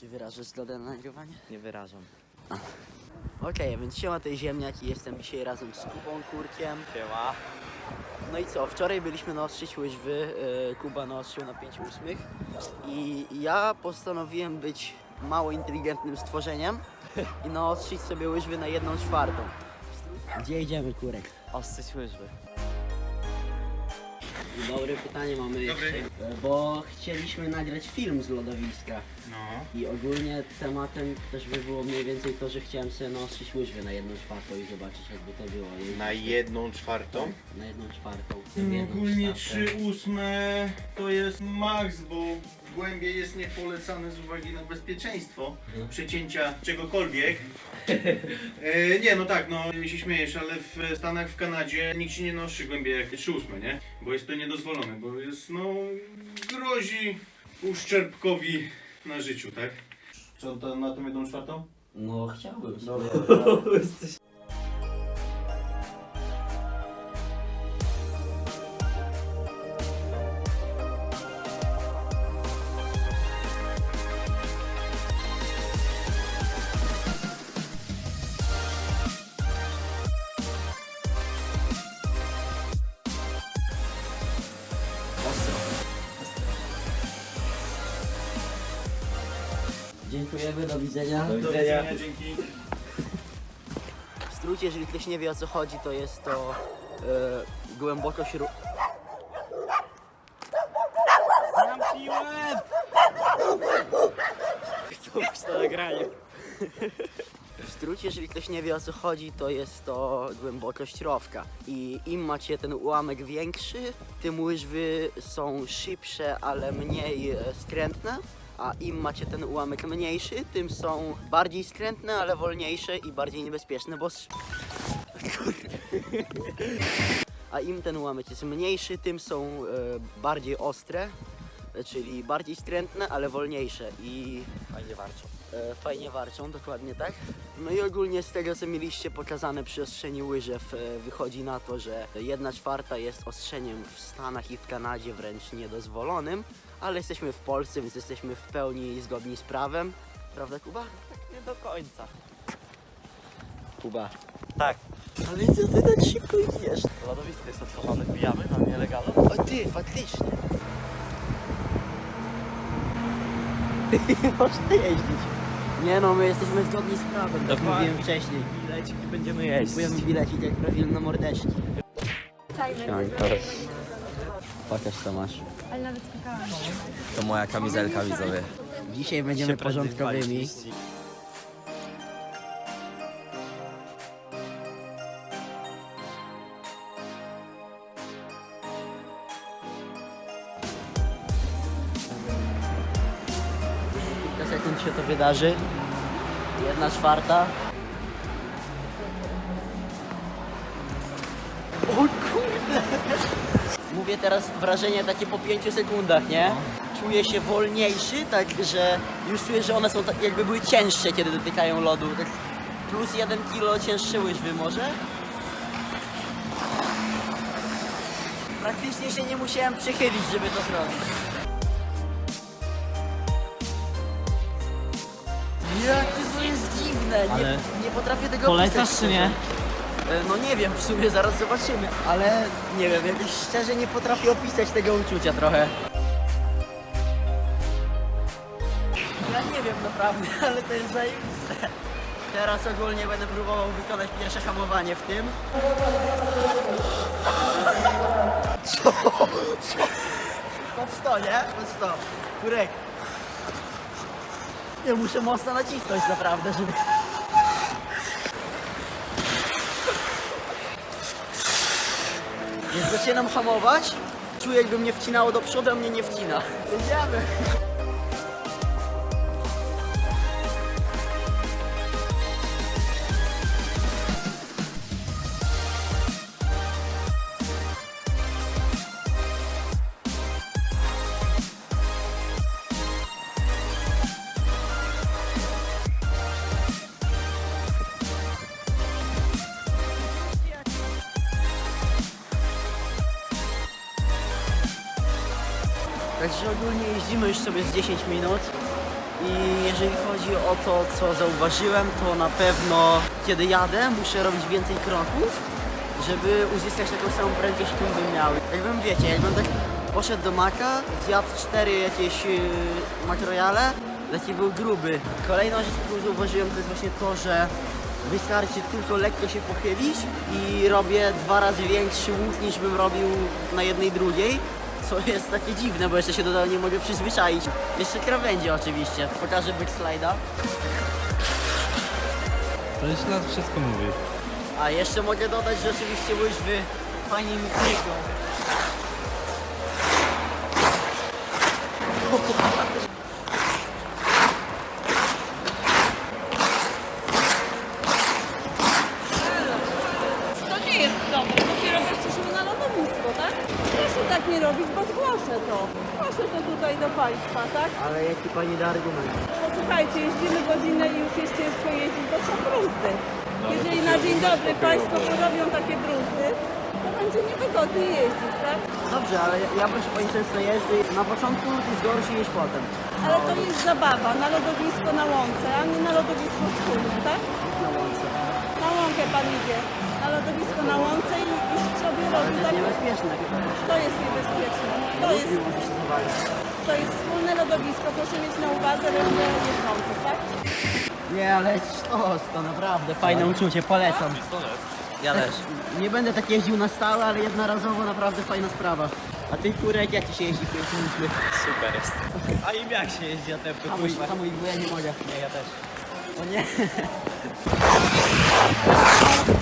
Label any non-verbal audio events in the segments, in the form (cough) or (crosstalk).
Czy wyrażasz zgodę na nagrywanie? Nie wyrażam. Okej, więc siema tej ziemniaki, jestem dzisiaj razem z Kubą Kurkiem. Siema. No i co, wczoraj byliśmy naostrzyć łyżwy, e, Kuba naostrzył na 5 ósmych i ja postanowiłem być mało inteligentnym stworzeniem i naostrzyć sobie łyżwy na jedną czwartą. Gdzie idziemy, Kurek? Ostrzyć łyżwy. Dobre pytanie mamy jeszcze, bo chcieliśmy nagrać film z lodowiska No. i ogólnie tematem też by było mniej więcej to, że chciałem sobie naostrzyć łyżwy na jedną czwartą i zobaczyć jakby to było. I- Na jedną czwartą? Na jedną czwartą. w No, jedną ogólnie czwartą. 3 ósme to jest maks, bo głębiej jest niepolecane z uwagi na bezpieczeństwo przecięcia czegokolwiek. (laughs) E, nie, no tak, no się śmiejesz, ale w Stanach, w Kanadzie nikt się nie nosi głębiej jak 3 ósme, nie? Bo jest to niedozwolone, bo jest, no, grozi uszczerbkowi na życiu, tak? Co, to na tą jedną czwartą? No chciałbym sobie. (laughs) Ostro. Dziękujemy, do widzenia. Do Do widzenia. dzięki. W skrócie, jeżeli ktoś nie wie o co chodzi, to jest to e, głęboko śru... Zamkniłem! Chcą być na nagraniu. W skrócie, jeżeli ktoś nie wie o co chodzi, to jest to głębokość rowka. I im macie ten ułamek większy, tym łyżwy są szybsze, ale mniej e, skrętne. A im macie ten ułamek mniejszy, tym są bardziej skrętne, ale wolniejsze i bardziej niebezpieczne, bo... (laughs) A im ten ułamek jest mniejszy, tym są e, bardziej ostre, czyli bardziej skrętne, ale wolniejsze i Fajnie warczą. e, fajnie warczą, dokładnie tak. No i ogólnie z tego co mieliście pokazane przy ostrzeniu łyżew e, wychodzi na to, że jedna czwarta jest ostrzeniem w Stanach i w Kanadzie wręcz niedozwolonym, ale jesteśmy w Polsce, więc jesteśmy w pełni zgodni z prawem. Prawda Kuba? Tak nie do końca. Kuba. Tak. Ale co ty tak szybko idziesz? Lodowisko jest otworzone, wbijamy na nielegalną. O ty, faktycznie. (laughs) Można jeździć. Nie no, my jesteśmy zgodni z prawem, tak Dokładnie. mówiłem wcześniej. Bilecik i będziemy jeść. Kupujemy bilecić jak prawilne mordeczki. Pokaż co masz. Ale nawet skakałam. To moja kamizelka widzowie. Dzisiaj będziemy porządkowymi. Kilka sekund się to wydarzy. Jedna czwarta. Mówię teraz wrażenie takie po 5 sekundach, nie? Czuję się wolniejszy, tak że już czuję, że one są tak jakby były cięższe, kiedy dotykają lodu. Tak plus 1 kilo cięższe łyżwy może. Praktycznie się nie musiałem przychylić, żeby to zrobić. Jakie to jest dziwne! Nie, Ale nie potrafię tego Polecasz czy nie? No nie wiem, w sumie zaraz zobaczymy, ale nie wiem, jakoś szczerze nie potrafię opisać tego uczucia trochę. Ja nie wiem naprawdę, (laughs) ale to jest zajebiste. Teraz ogólnie będę próbował wykonać pierwsze hamowanie w tym. Co? Co? Pod 100, nie? Pod 100. Kurek. Nie muszę mocno nacisnąć naprawdę, żeby... Więc zaczynam hamować. Czuję jakby mnie wcinało do przodu, a mnie nie wcina. Jedziemy. Także ogólnie jeździmy już sobie z 10 minut i jeżeli chodzi o to, co zauważyłem, to na pewno kiedy jadę, muszę robić więcej kroków, żeby uzyskać taką samą prędkość, jaką bym miał. Jakbym, wiecie, jakbym tak poszedł do maka, zjadł cztery jakieś yy, makrojale, taki był gruby. Kolejną rzecz, którą zauważyłem, to jest właśnie to, że wystarczy tylko lekko się pochylić i robię dwa razy większy łuk niż bym robił na jednej drugiej. Co jest takie dziwne, bo jeszcze się do tego nie mogę przyzwyczaić. Jeszcze krawędzie oczywiście. Pokażę backslide'a. To już nas wszystko mówi. A jeszcze mogę dodać, że oczywiście łyżwy fajnie mi klikną. To nie jest dobre, dopiero weszliśmy na lodowisko, tak? Proszę tak nie robić, bo zgłoszę to. Zgłoszę to tutaj do Państwa, tak? Ale jaki pani da argument? Posłuchajcie, jeździmy godzinę i już jest ciężko jeździć, bo są bruzdy. Jeżeli na dzień dobry Państwo porobią takie bruzdy, to będzie niewygodnie jeździć, tak? Dobrze, ale ja- ja proszę pani często jeżdżę i na początku jest gorszy niż potem. Ale to jest zabawa, na lodowisko na łące, a nie na lodowisko wspólnym, tak? Na łące. Na łąkę Pan idzie, na lodowisko na łące i, i sobie robi to jest tak. niebezpieczne. To jest niebezpieczne. To jest się zawalić. To jest wspólne lodowisko, proszę mieć na uwadze ludzie jeżdżących, tak? Nie, ale sztos, to naprawdę fajne uczucie, polecam. Ja też. Nie będę tak jeździł na stałe, ale jednorazowo naprawdę fajna sprawa. A ty kurek, jak ci się jeździ pięknie? Super jest. A im jak się jeździ, a te Hamuj, hamuj, bo ja nie mogę. Nie, ja też. O nie. (laughs)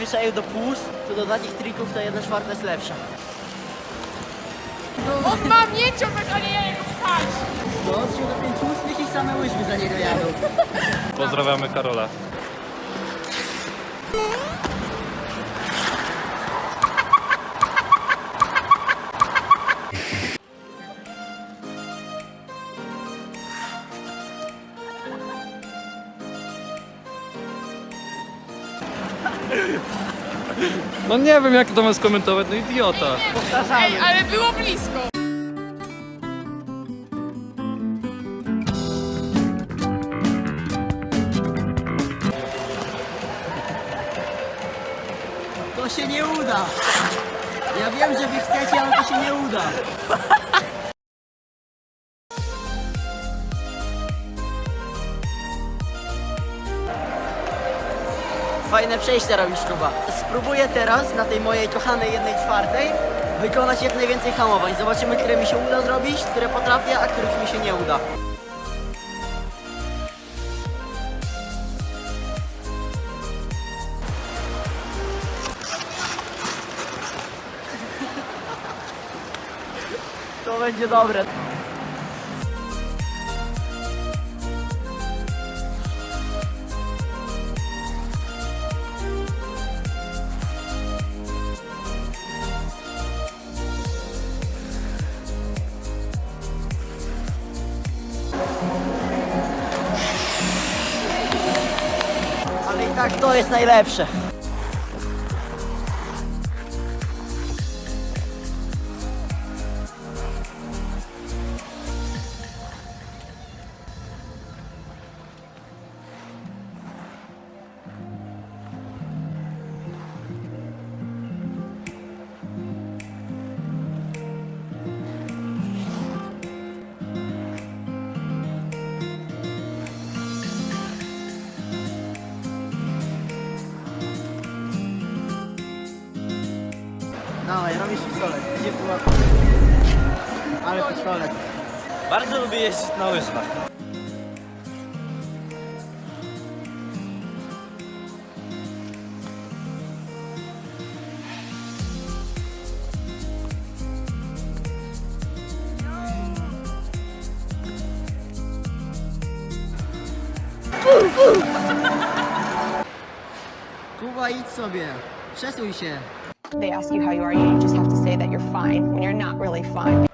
przyzwyczaił do płuc, to do takich trików ta jedna czwarta jest lepsza. On ma mnie ciągnąć, a nie ja jego pchać. Do 3 do 5 ustnych i same łyżwy za niego jadą. Pozdrawiamy Karola. No nie wiem jak to mam skomentować, no idiota. Ej, ale było blisko. To się nie uda. Ja wiem, że wy chcecie, ale to się nie uda. Fajne przejście robisz, Kuba. Spróbuję teraz na tej mojej kochanej jednej czwartej wykonać jak najwięcej hamowań. Zobaczymy, które mi się uda zrobić, które potrafię, a których mi się nie uda. To będzie dobre. Jest najlepsze. Dawaj, robisz pistolet. Była? Ale pistolet. Bardzo lubię jeździć na łyżwach. Kuba, idź sobie. Przesuj się. They ask you how you are, you just have to say that you're fine when you're not really fine.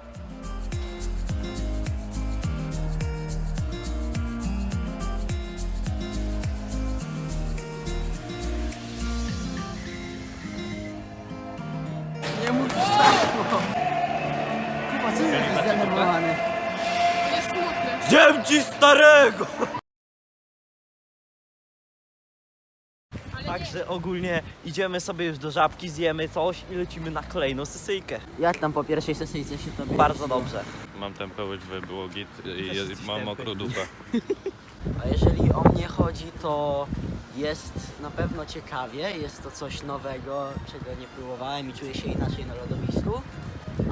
Nie mów Także ogólnie idziemy sobie już do żabki, zjemy coś i lecimy na kolejną sesyjkę. Jak tam po pierwszej sesyjce się tobie Bardzo dobrze. Mam tępe łyżwy, było git i jesteś mam tępy. mokrą dupę. A jeżeli o mnie chodzi, to jest na pewno ciekawie, jest to coś nowego, czego nie próbowałem i czuję się inaczej na lodowisku,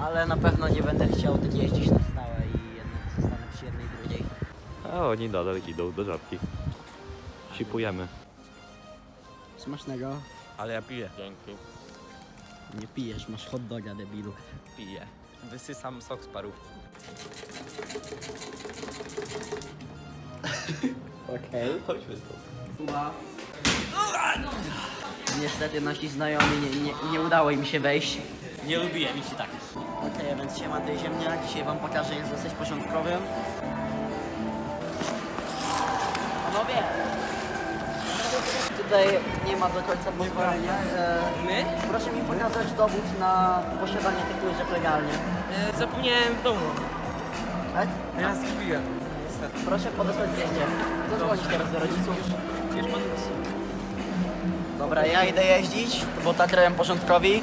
ale na pewno nie będę chciał tak jeździć na stałe i jednak zostanę przy jednej drugiej. A oni nadal idą do żabki. Sipujemy. Smacznego. Ale ja piję. Dzięki. Nie pijesz, masz hot doga, debilu. Piję. Wysysam sok z parówki. Okej. Chodźmy stąd. Kuba. Niestety nasi znajomi nie, nie, nie udało im się wejść. Nie lubiłem ich tak. Okej, więc siema tej ziemnia. Dzisiaj wam pokażę jak zostać porządkowym. Tutaj nie ma do końca pozwolenia. E, My? proszę mi pokazać dowód na posiadanie tych łyżek legalnie. Zapomniałem w domu. Tak? Ja zgubiłem. Proszę podesłać zdjęcie. Zadzwonić teraz do rodziców. Dobra, ja idę jeździć, bo tatrem porządkowi.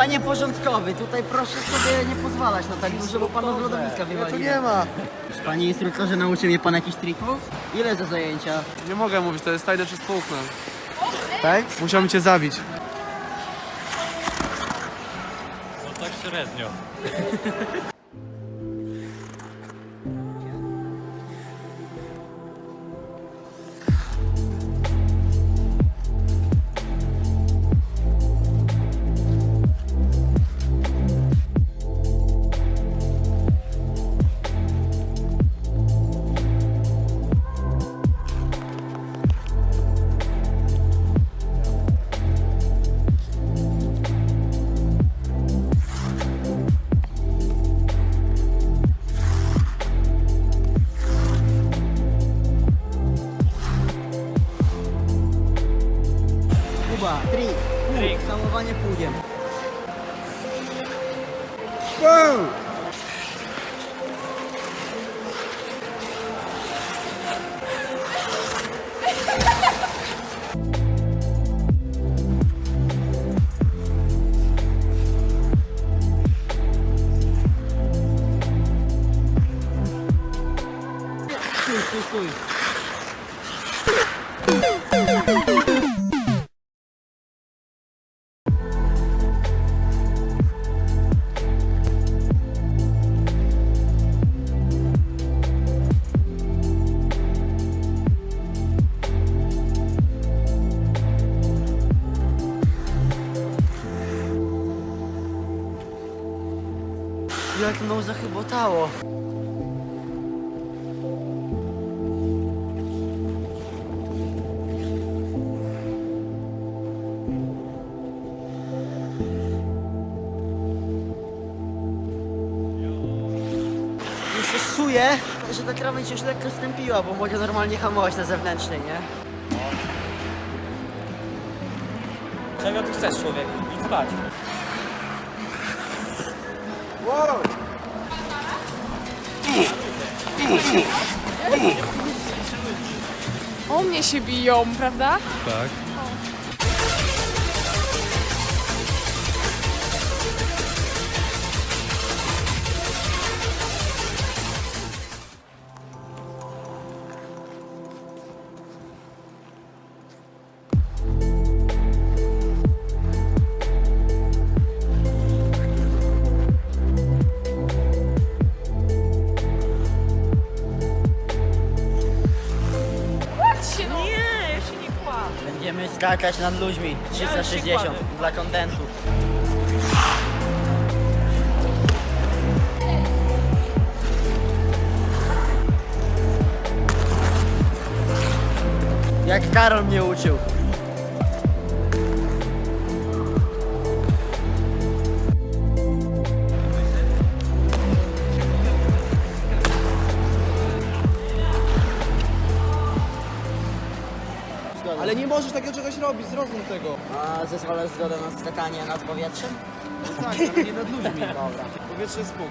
Panie porządkowy, tutaj proszę sobie nie pozwalać na tak dużo, bo panu z lodowiska Tu wywali. nie ma. Panie instruktorze, nauczy mnie pan jakichś trików? Ile za zajęcia? Nie mogę mówić, to jest tajne przez połówkę. Tak? Musiałbym cię zabić. No tak średnio. (laughs) czuję, że ta krawędź się już lekko stępiła, bo mogę normalnie hamować na zewnętrznej, nie? Czego tu chcesz, człowieku? Idź spać. O mnie się biją, prawda? Tak. Skakać nad ludźmi. 360 dla kontentu. Jak Karol mnie uczył. Ale nie możesz takiego czegoś robić, zrozum tego. A zezwalasz zgodę na skakanie nad powietrzem? No tak, ale nie nad ludźmi. (laughs) Dobra. Powietrze jest spoko.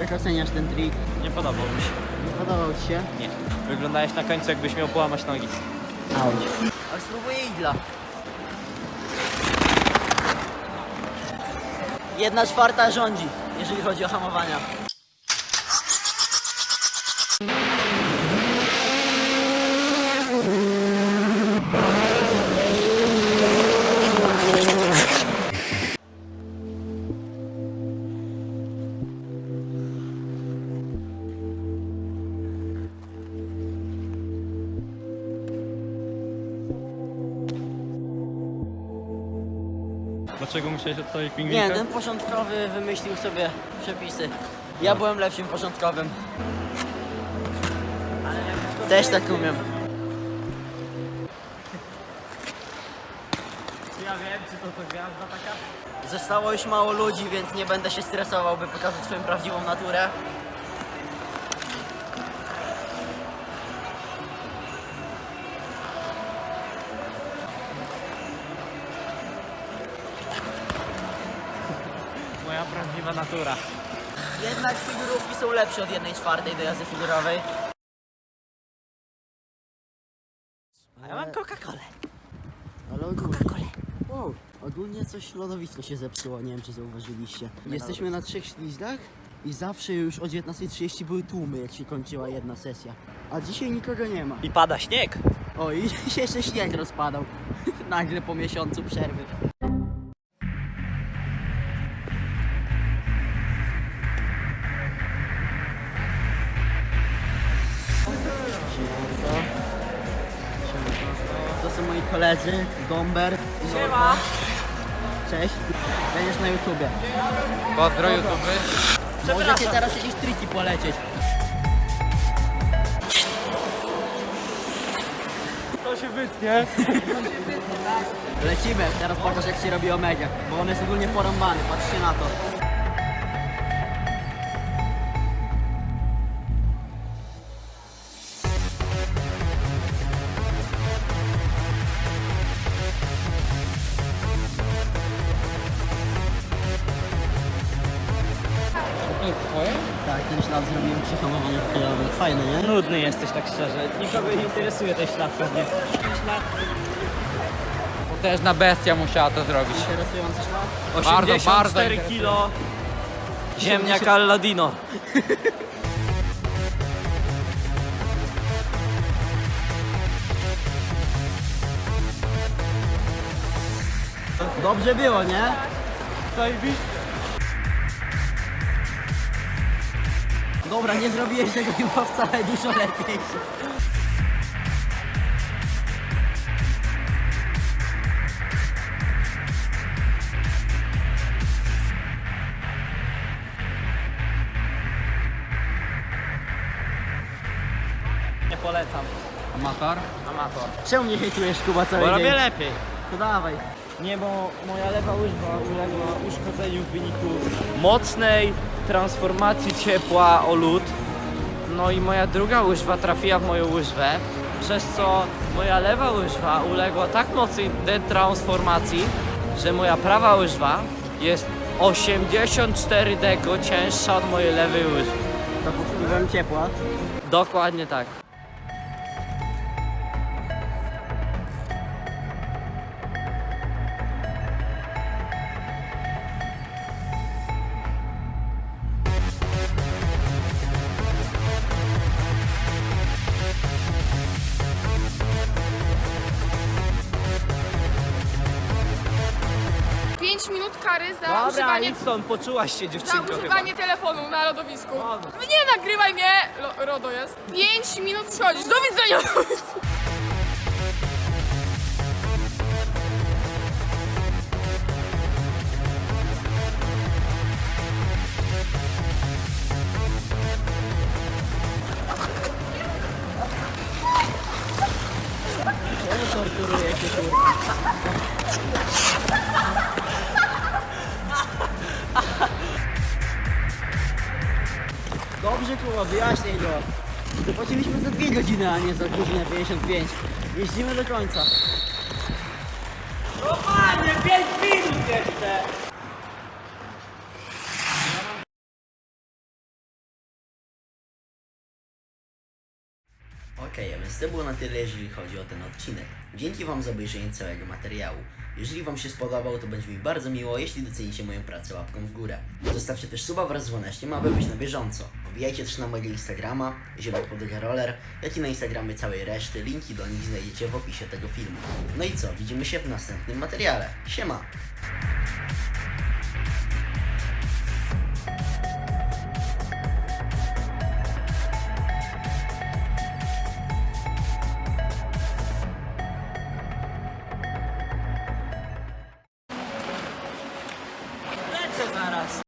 Jak oceniasz ten trik? Nie podobał mi się. Nie podobał Ci się? Nie. Wyglądałeś na końcu, jakbyś miał połamać nogi. Auć. Ale spróbuję igla. Jedna czwarta rządzi, jeżeli chodzi o hamowania. Odstawić Nie, pingwinka? ten początkowy wymyślił sobie przepisy. Ja byłem lepszym początkowym. Też tak umiem. Ja wiem, czy to to gwiazda taka? Zostało już mało ludzi, więc nie będę się stresował, by pokazać swoją prawdziwą naturę. Natura. Jednak figurówki są lepsze od jednej czwartej do jazdy figurowej. A ja mam Coca-Colę. Ale ogólnie, wow, ogólnie coś lodowisko się zepsuło, nie wiem czy zauważyliście. Jesteśmy na trzech ślizdach i zawsze już o 19.30 były tłumy, jak się kończyła jedna sesja. A dzisiaj nikogo nie ma. I pada śnieg. O, i (laughs) się jeszcze śnieg rozpadał. (laughs) Nagle po miesiącu przerwy. Koledzy, Gomber i Siema. Cześć. Będziesz na YouTubie. Pozdro YouTube. Możecie teraz jakieś triki polecieć. To się wytnie. Lecimy, teraz pokaż jak się robi omega, bo on jest ogólnie porąbany, patrzcie na to. Fajny, nie? Nudny jesteś tak szczerze. Nikogo nie interesuje ten ślad pewnie. Też na bestia musiała to zrobić. Interesujący ślad? Bardzo, 84 bardzo kilo. Ziemniak Alladino. Dobrze było, nie? Zajebiście. Dobra, nie zrobiłeś tego chyba wcale dużo lepiej. Nie polecam. Amator? Amator. Czemu mnie hejtujesz Kuba cały Bo dzień? robię lepiej. To dawaj. Nie, bo moja lewa łyżwa uległa uszkodzeniu w wyniku mocnej transformacji ciepła o lód. No i moja druga łyżwa trafiła w moją łyżwę, przez co moja lewa łyżwa uległa tak mocnej detransformacji, że moja prawa łyżwa jest 84 deko cięższa od mojej lewej łyżwy. To pod wpływem ciepła. Dokładnie tak. Stąd, poczułaś się za dziewczynko chyba. używanie telefonu na lodowisku. Dobra. Nie nagrywaj mnie! Lo, RODO jest. Pięć minut schodzisz. Do widzenia! Za godzinę 55. Jeździmy do końca. Okej, a więc to było na tyle, jeżeli chodzi o ten odcinek. Dzięki Wam za obejrzenie całego materiału. Jeżeli Wam się spodobał, to będzie mi bardzo miło, jeśli docenicie moją pracę łapką w górę. Zostawcie też suba wraz z dzwoneczkiem, aby być na bieżąco. Wbijajcie też na mojego Instagrama, Podega Roller, jak i na Instagramie całej reszty. Linki do nich znajdziecie w opisie tego filmu. No i co, widzimy się w następnym materiale. Siema!